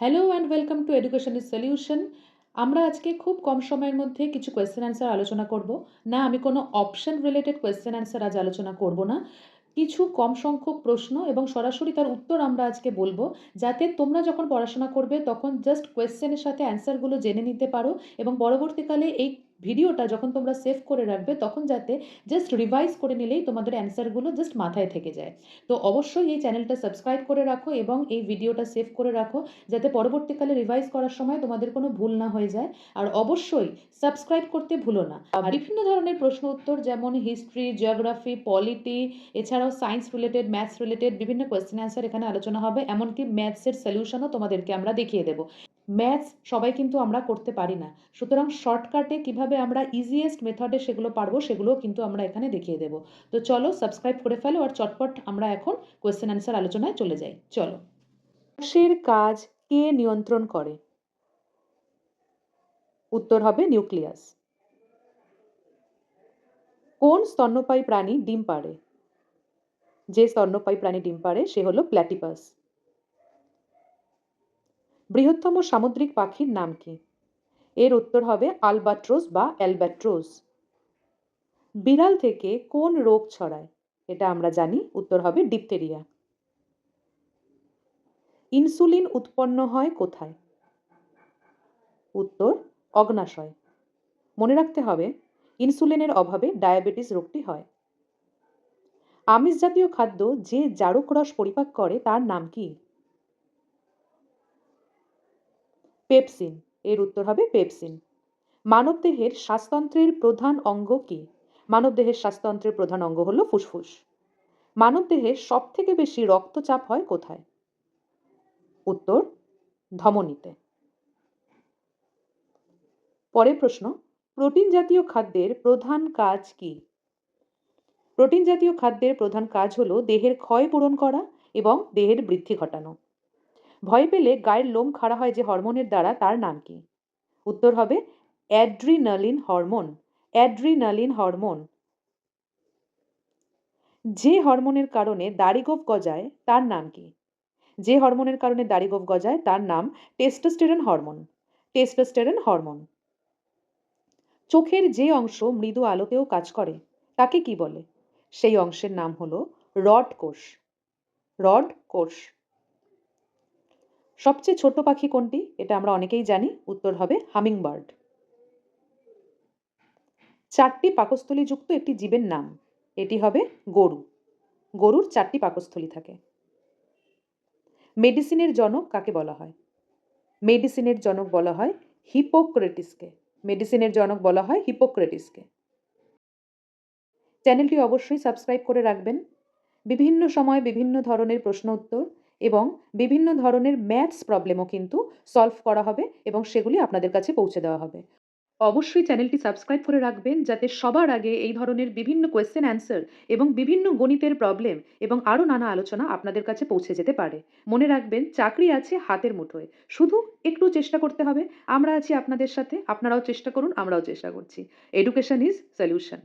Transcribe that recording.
Hello and welcome to education is solution আমরা আজকে খুব কম সময়ের মধ্যে কিছু কোয়েশ্চেন অ্যান্সার আলোচনা করব। না, আমি কোনো অপশন রিলেটেড কোয়েশ্চেন অ্যান্সার আজ আলোচনা করব না। কিছু কম সংখ্যক প্রশ্ন এবং সরাসরি তার উত্তর আমরা আজকে বলব। যাতে তোমরা যখন পড়াশোনা করবে, তখন জাস্ট কোয়েশ্চেনের সাথে অ্যান্সারগুলো জেনে নিতে পারো এবং পরবর্তীকালে এই ভিডিওটা যখন তোমরা সেভ করে রাখবে, তখন যাতে জাস্ট রিভাইজ করে নিলেই তোমাদের অ্যান্সারগুলো জাস্ট মাথায় থেকে যায়। তো অবশ্যই এই চ্যানেলটা সাবস্ক্রাইব করে রাখো এবং এই ভিডিওটা সেভ করে রাখো, যাতে পরবর্তীকালে রিভাইজ করার সময় তোমাদের কোনো ভুল না হয়ে যায়। আর অবশ্যই সাবস্ক্রাইব করতে ভুলো না। আর বিভিন্ন ধরনের প্রশ্ন উত্তর যেমন হিস্ট্রি জিওগ্রাফি পলিটি এছাড়াও সায়েন্স রিলেটেড ম্যাথস রিলেটেড বিভিন্ন কোয়েশ্চেন অ্যান্সার এখানে আলোচনা হবে, এমনকি ম্যাথসের সলিউশনও তোমাদেরকে আমরা দেখিয়ে দেবো। ম্যাথস সবাই কিন্তু আমরা করতে পারি না। সুতরাং শর্টকাটে কীভাবে আমরা ইজিয়েস্ট মেথডে সেগুলো পারব, সেগুলোও কিন্তু আমরা এখানে দেখিয়ে দেবো। তো চলো সাবস্ক্রাইব করে ফেলো আর চটপট আমরা এখন কোয়েশ্চেন অ্যান্সার আলোচনায় চলে যাই। চলো। কোষের কাজ কে নিয়ন্ত্রণ করে? উত্তর হবে নিউক্লিয়াস কোন স্তন্যপায়ী প্রাণী ডিম পাড়ে? যে স্তন্যপায়ী প্রাণী ডিম পাড়ে সে হলো প্ল্যাটিপাস বৃহত্তম সামুদ্রিক পাখির নাম কি? এর উত্তর হবে আলবাট্রোস বা অ্যালবাট্রোস। বিড়াল থেকে কোন রোগ ছড়ায়? এটা আমরা জানি, উত্তর হবে ডিপথেরিয়া। ইনসুলিন উৎপন্ন হয় কোথায়? উত্তর, অগ্নাশয়। মনে রাখতে হবে, ইনসুলিনের অভাবে ডায়াবেটিস রোগটি হয়। আমিষ জাতীয় খাদ্য যে জারক রস পরিপাক করে, তার নাম কি? পেপসিন, এর উত্তর হবে পেপসিন। মানবদেহের শ্বাসতন্ত্রের প্রধান অঙ্গ কি? মানবদেহের শ্বাসতন্ত্রের প্রধান অঙ্গ হলো ফুসফুস। মানবদেহের সব থেকে বেশি রক্তচাপ হয় কোথায়? উত্তর, ধমনীতে। পরের প্রশ্ন, প্রোটিন জাতীয় খাদ্যের প্রধান কাজ কি? প্রোটিন জাতীয় খাদ্যের প্রধান কাজ হলো দেহের ক্ষয় পূরণ করা এবং দেহের বৃদ্ধি ঘটানো। ভয় পেলে গায়ের লোম খাড়া হয় যে হরমোনের দ্বারা, তার নাম কি? উত্তর হবে, অ্যাড্রিনালিন হরমোন অ্যাড্রিনালিন হরমোন। যে হরমোনের কারণে দাড়িগোপ গজায়, তার নাম কি? যে হরমোনের কারণে দাড়িগোপ গজায়, তার নাম টেস্টোস্টেরন হরমোন টেস্টোস্টেরন হরমোন। চোখের যে অংশ মৃদু আলোতেও কাজ করে, তাকে কি বলে? সেই অংশের নাম হলো রড কোষ। রড কোষ। সবচেয়ে ছোট পাখি কোনটি? এটা আমরা অনেকেই জানি। উত্তর হবে হামিংবার্ড। চারটি পাকস্থলীযুক্ত একটি জীবের নাম। এটি হবে গরু। গরুর চারটি পাকস্থলী থাকে। মেডিসিনের জনক কাকে বলা হয়? মেডিসিনের জনক বলা হয় হিপোক্রেটিসকে। মেডিসিনের জনক বলা হয় হিপোক্রেটিসকে। চ্যানেলটি অবশ্যই সাবস্ক্রাইব করে রাখবেন। বিভিন্ন সময় বিভিন্ন ধরনের প্রশ্ন উত্তর এবং বিভিন্ন ধরনের ম্যাথস প্রবলেমও কিন্তু সলভ করা হবে এবং সেগুলি আপনাদের কাছে পৌঁছে দেওয়া হবে। অবশ্যই চ্যানেলটি সাবস্ক্রাইব করে রাখবেন যাতে সবার আগে এই ধরনের বিভিন্ন কোয়েশ্চেন অ্যান্সার এবং বিভিন্ন গণিতের প্রবলেম এবং আরও নানা আলোচনা আপনাদের কাছে পৌঁছে যেতে পারে। মনে রাখবেন, চাকরি আছে হাতের মুঠোয়। শুধু একটু চেষ্টা করতে হবে। আমরা আছি আপনাদের সাথে, আপনারাও চেষ্টা করুন, আমরাও চেষ্টা করছি। Education is solution